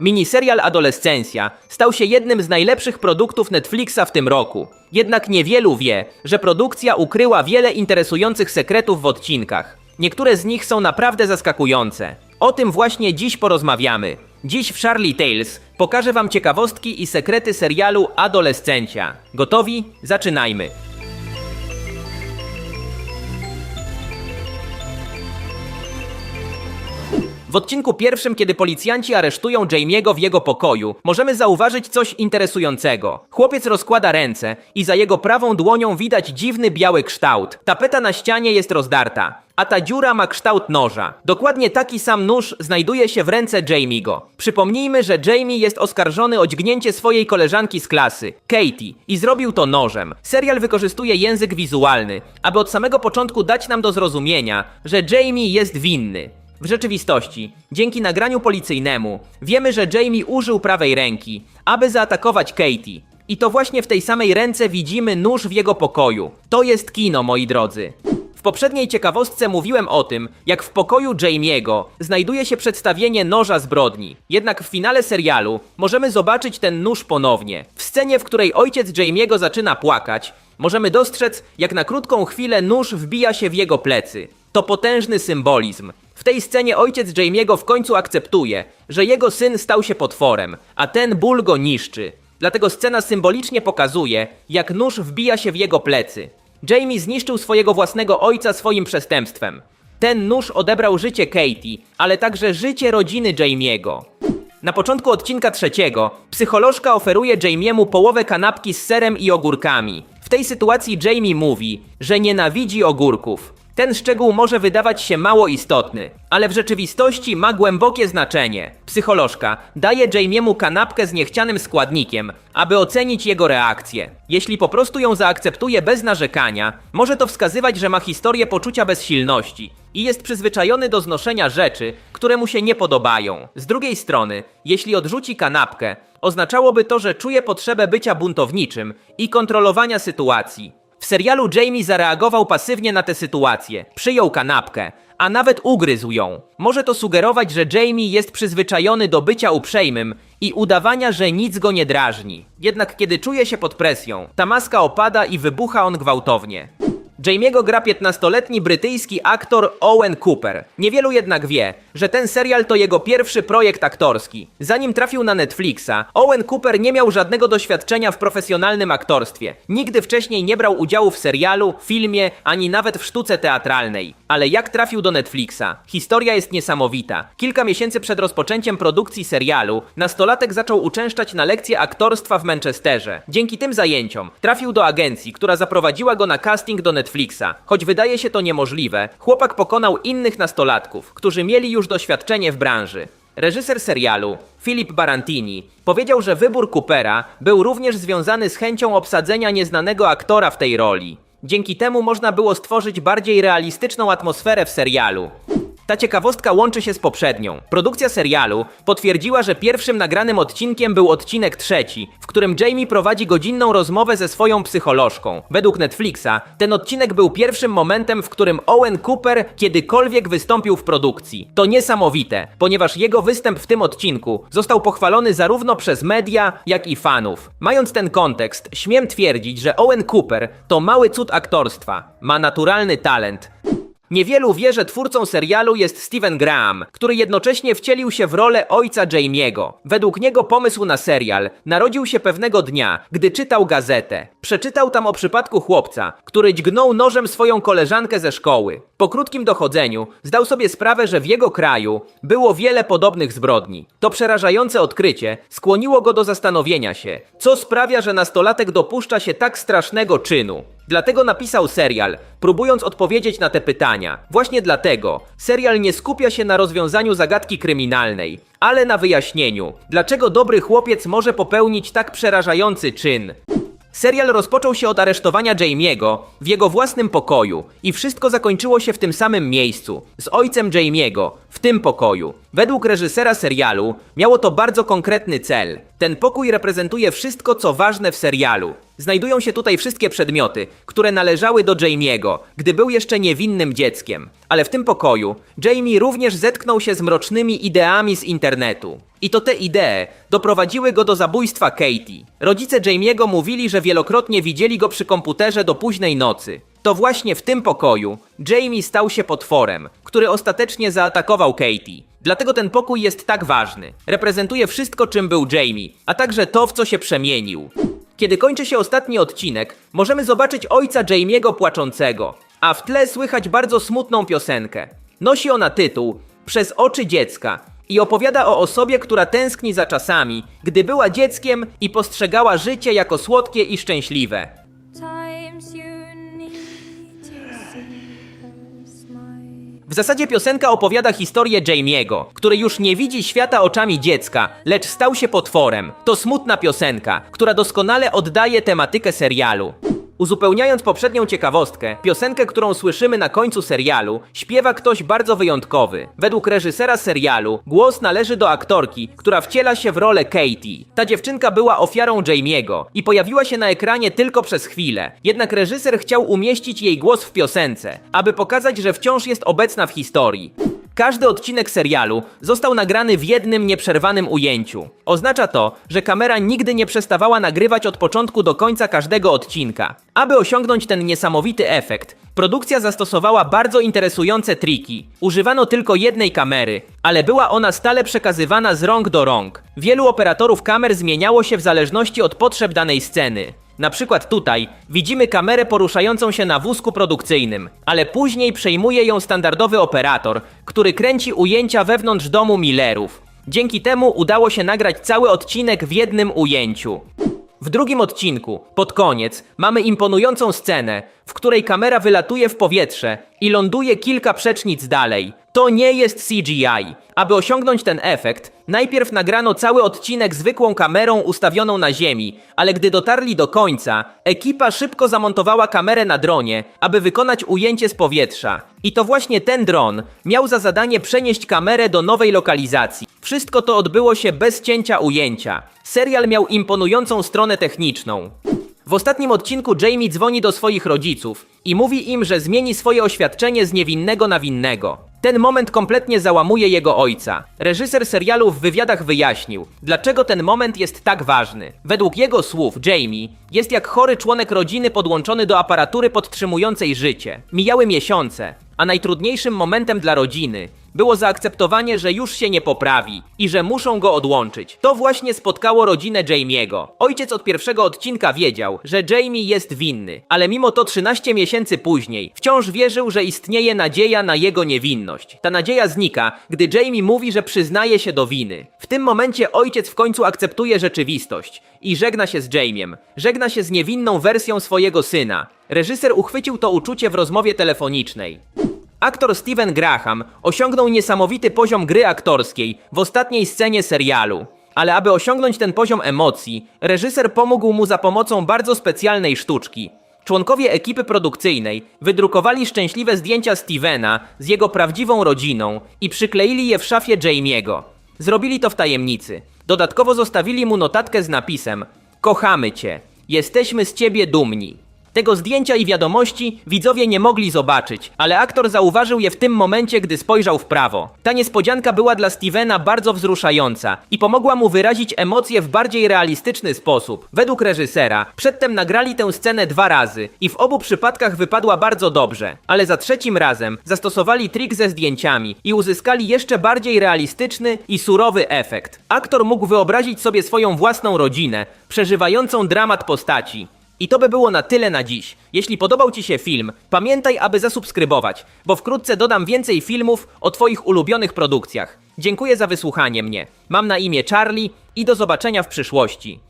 Miniserial Adolescencja stał się jednym z najlepszych produktów Netflixa w tym roku. Jednak niewielu wie, że produkcja ukryła wiele interesujących sekretów w odcinkach. Niektóre z nich są naprawdę zaskakujące. O tym właśnie dziś porozmawiamy. Dziś w Charlie Tales pokażę wam ciekawostki i sekrety serialu Adolescencja. Gotowi? Zaczynajmy. W odcinku pierwszym, kiedy policjanci aresztują Jamie'ego w jego pokoju, możemy zauważyć coś interesującego. Chłopiec rozkłada ręce i za jego prawą dłonią widać dziwny biały kształt. Tapeta na ścianie jest rozdarta, a ta dziura ma kształt noża. Dokładnie taki sam nóż znajduje się w ręce Jamie'ego. Przypomnijmy, że Jamie jest oskarżony o dźgnięcie swojej koleżanki z klasy, Katie, i zrobił to nożem. Serial wykorzystuje język wizualny, aby od samego początku dać nam do zrozumienia, że Jamie jest winny. W rzeczywistości, dzięki nagraniu policyjnemu, wiemy, że Jamie użył prawej ręki, aby zaatakować Katie. I to właśnie w tej samej ręce widzimy nóż w jego pokoju. To jest kino, moi drodzy. W poprzedniej ciekawostce mówiłem o tym, jak w pokoju Jamie'ego znajduje się przedstawienie noża zbrodni. Jednak w finale serialu możemy zobaczyć ten nóż ponownie. W scenie, w której ojciec Jamie'ego zaczyna płakać, możemy dostrzec, jak na krótką chwilę nóż wbija się w jego plecy. To potężny symbolizm. W tej scenie ojciec Jamie'ego w końcu akceptuje, że jego syn stał się potworem, a ten ból go niszczy. Dlatego scena symbolicznie pokazuje, jak nóż wbija się w jego plecy. Jamie zniszczył swojego własnego ojca swoim przestępstwem. Ten nóż odebrał życie Katie, ale także życie rodziny Jamie'ego. Na początku odcinka trzeciego psycholożka oferuje Jamiemu połowę kanapki z serem i ogórkami. W tej sytuacji Jamie mówi, że nienawidzi ogórków. Ten szczegół może wydawać się mało istotny, ale w rzeczywistości ma głębokie znaczenie. Psycholożka daje Jamiemu kanapkę z niechcianym składnikiem, aby ocenić jego reakcję. Jeśli po prostu ją zaakceptuje bez narzekania, może to wskazywać, że ma historię poczucia bezsilności i jest przyzwyczajony do znoszenia rzeczy, które mu się nie podobają. Z drugiej strony, jeśli odrzuci kanapkę, oznaczałoby to, że czuje potrzebę bycia buntowniczym i kontrolowania sytuacji. W serialu Jamie zareagował pasywnie na tę sytuację, przyjął kanapkę, a nawet ugryzł ją. Może to sugerować, że Jamie jest przyzwyczajony do bycia uprzejmym i udawania, że nic go nie drażni. Jednak kiedy czuje się pod presją, ta maska opada i wybucha on gwałtownie. Jamie'ego gra 15-letni brytyjski aktor Owen Cooper. Niewielu jednak wie, że ten serial to jego pierwszy projekt aktorski. Zanim trafił na Netflixa, Owen Cooper nie miał żadnego doświadczenia w profesjonalnym aktorstwie. Nigdy wcześniej nie brał udziału w serialu, filmie, ani nawet w sztuce teatralnej. Ale jak trafił do Netflixa? Historia jest niesamowita. Kilka miesięcy przed rozpoczęciem produkcji serialu, nastolatek zaczął uczęszczać na lekcje aktorstwa w Manchesterze. Dzięki tym zajęciom trafił do agencji, która zaprowadziła go na casting do Netflixa. Choć wydaje się to niemożliwe, chłopak pokonał innych nastolatków, którzy mieli już doświadczenie w branży. Reżyser serialu, Philip Barantini, powiedział, że wybór Coopera był również związany z chęcią obsadzenia nieznanego aktora w tej roli. Dzięki temu można było stworzyć bardziej realistyczną atmosferę w serialu. Ta ciekawostka łączy się z poprzednią. Produkcja serialu potwierdziła, że pierwszym nagranym odcinkiem był odcinek trzeci, w którym Jamie prowadzi godzinną rozmowę ze swoją psycholożką. Według Netflixa ten odcinek był pierwszym momentem, w którym Owen Cooper kiedykolwiek wystąpił w produkcji. To niesamowite, ponieważ jego występ w tym odcinku został pochwalony zarówno przez media, jak i fanów. Mając ten kontekst, śmiem twierdzić, że Owen Cooper to mały cud aktorstwa. Ma naturalny talent. Niewielu wie, że twórcą serialu jest Steven Graham, który jednocześnie wcielił się w rolę ojca Jamie'ego. Według niego pomysł na serial narodził się pewnego dnia, gdy czytał gazetę. Przeczytał tam o przypadku chłopca, który dźgnął nożem swoją koleżankę ze szkoły. Po krótkim dochodzeniu zdał sobie sprawę, że w jego kraju było wiele podobnych zbrodni. To przerażające odkrycie skłoniło go do zastanowienia się, co sprawia, że nastolatek dopuszcza się tak strasznego czynu. Dlatego napisał serial, próbując odpowiedzieć na te pytania. Właśnie dlatego serial nie skupia się na rozwiązaniu zagadki kryminalnej, ale na wyjaśnieniu, dlaczego dobry chłopiec może popełnić tak przerażający czyn. Serial rozpoczął się od aresztowania Jamie'ego w jego własnym pokoju i wszystko zakończyło się w tym samym miejscu, z ojcem Jamie'ego, w tym pokoju. Według reżysera serialu miało to bardzo konkretny cel. Ten pokój reprezentuje wszystko, co ważne w serialu. Znajdują się tutaj wszystkie przedmioty, które należały do Jamie'ego, gdy był jeszcze niewinnym dzieckiem. Ale w tym pokoju Jamie również zetknął się z mrocznymi ideami z internetu. I to te idee doprowadziły go do zabójstwa Katie. Rodzice Jamie'ego mówili, że wielokrotnie widzieli go przy komputerze do późnej nocy. To właśnie w tym pokoju Jamie stał się potworem, który ostatecznie zaatakował Katie. Dlatego ten pokój jest tak ważny. Reprezentuje wszystko, czym był Jamie, a także to, w co się przemienił. Kiedy kończy się ostatni odcinek, możemy zobaczyć ojca Jamie'ego płaczącego, a w tle słychać bardzo smutną piosenkę. Nosi ona tytuł Przez oczy dziecka i opowiada o osobie, która tęskni za czasami, gdy była dzieckiem i postrzegała życie jako słodkie i szczęśliwe. W zasadzie piosenka opowiada historię Jamie'ego, który już nie widzi świata oczami dziecka, lecz stał się potworem. To smutna piosenka, która doskonale oddaje tematykę serialu. Uzupełniając poprzednią ciekawostkę, piosenkę, którą słyszymy na końcu serialu, śpiewa ktoś bardzo wyjątkowy. Według reżysera serialu, głos należy do aktorki, która wciela się w rolę Katie. Ta dziewczynka była ofiarą Jamie'ego i pojawiła się na ekranie tylko przez chwilę. Jednak reżyser chciał umieścić jej głos w piosence, aby pokazać, że wciąż jest obecna w historii. Każdy odcinek serialu został nagrany w jednym nieprzerwanym ujęciu. Oznacza to, że kamera nigdy nie przestawała nagrywać od początku do końca każdego odcinka. Aby osiągnąć ten niesamowity efekt, produkcja zastosowała bardzo interesujące triki. Używano tylko jednej kamery, ale była ona stale przekazywana z rąk do rąk. Wielu operatorów kamer zmieniało się w zależności od potrzeb danej sceny. Na przykład tutaj widzimy kamerę poruszającą się na wózku produkcyjnym, ale później przejmuje ją standardowy operator, który kręci ujęcia wewnątrz domu Millerów. Dzięki temu udało się nagrać cały odcinek w jednym ujęciu. W drugim odcinku, pod koniec, mamy imponującą scenę, w której kamera wylatuje w powietrze i ląduje kilka przecznic dalej. To nie jest CGI. Aby osiągnąć ten efekt, najpierw nagrano cały odcinek zwykłą kamerą ustawioną na ziemi, ale gdy dotarli do końca, ekipa szybko zamontowała kamerę na dronie, aby wykonać ujęcie z powietrza. I to właśnie ten dron miał za zadanie przenieść kamerę do nowej lokalizacji. Wszystko to odbyło się bez cięcia ujęcia. Serial miał imponującą stronę techniczną. W ostatnim odcinku Jamie dzwoni do swoich rodziców i mówi im, że zmieni swoje oświadczenie z niewinnego na winnego. Ten moment kompletnie załamuje jego ojca. Reżyser serialu w wywiadach wyjaśnił, dlaczego ten moment jest tak ważny. Według jego słów, Jamie jest jak chory członek rodziny podłączony do aparatury podtrzymującej życie. Mijały miesiące, a najtrudniejszym momentem dla rodziny było zaakceptowanie, że już się nie poprawi i że muszą go odłączyć. To właśnie spotkało rodzinę Jamie'ego. Ojciec od pierwszego odcinka wiedział, że Jamie jest winny, ale mimo to 13 miesięcy później wciąż wierzył, że istnieje nadzieja na jego niewinność. Ta nadzieja znika, gdy Jamie mówi, że przyznaje się do winy. W tym momencie ojciec w końcu akceptuje rzeczywistość i żegna się z Jamiem. Żegna się z niewinną wersją swojego syna. Reżyser uchwycił to uczucie w rozmowie telefonicznej. Aktor Steven Graham osiągnął niesamowity poziom gry aktorskiej w ostatniej scenie serialu. Ale aby osiągnąć ten poziom emocji, reżyser pomógł mu za pomocą bardzo specjalnej sztuczki. Członkowie ekipy produkcyjnej wydrukowali szczęśliwe zdjęcia Stevena z jego prawdziwą rodziną i przykleili je w szafie Jamie'ego. Zrobili to w tajemnicy. Dodatkowo zostawili mu notatkę z napisem: Kochamy cię, jesteśmy z ciebie dumni. Tego zdjęcia i wiadomości widzowie nie mogli zobaczyć, ale aktor zauważył je w tym momencie, gdy spojrzał w prawo. Ta niespodzianka była dla Stevena bardzo wzruszająca i pomogła mu wyrazić emocje w bardziej realistyczny sposób. Według reżysera, przedtem nagrali tę scenę dwa razy i w obu przypadkach wypadła bardzo dobrze, ale za trzecim razem zastosowali trik ze zdjęciami i uzyskali jeszcze bardziej realistyczny i surowy efekt. Aktor mógł wyobrazić sobie swoją własną rodzinę, przeżywającą dramat postaci. I to by było na tyle na dziś. Jeśli podobał Ci się film, pamiętaj, aby zasubskrybować, bo wkrótce dodam więcej filmów o Twoich ulubionych produkcjach. Dziękuję za wysłuchanie mnie. Mam na imię Charlie i do zobaczenia w przyszłości.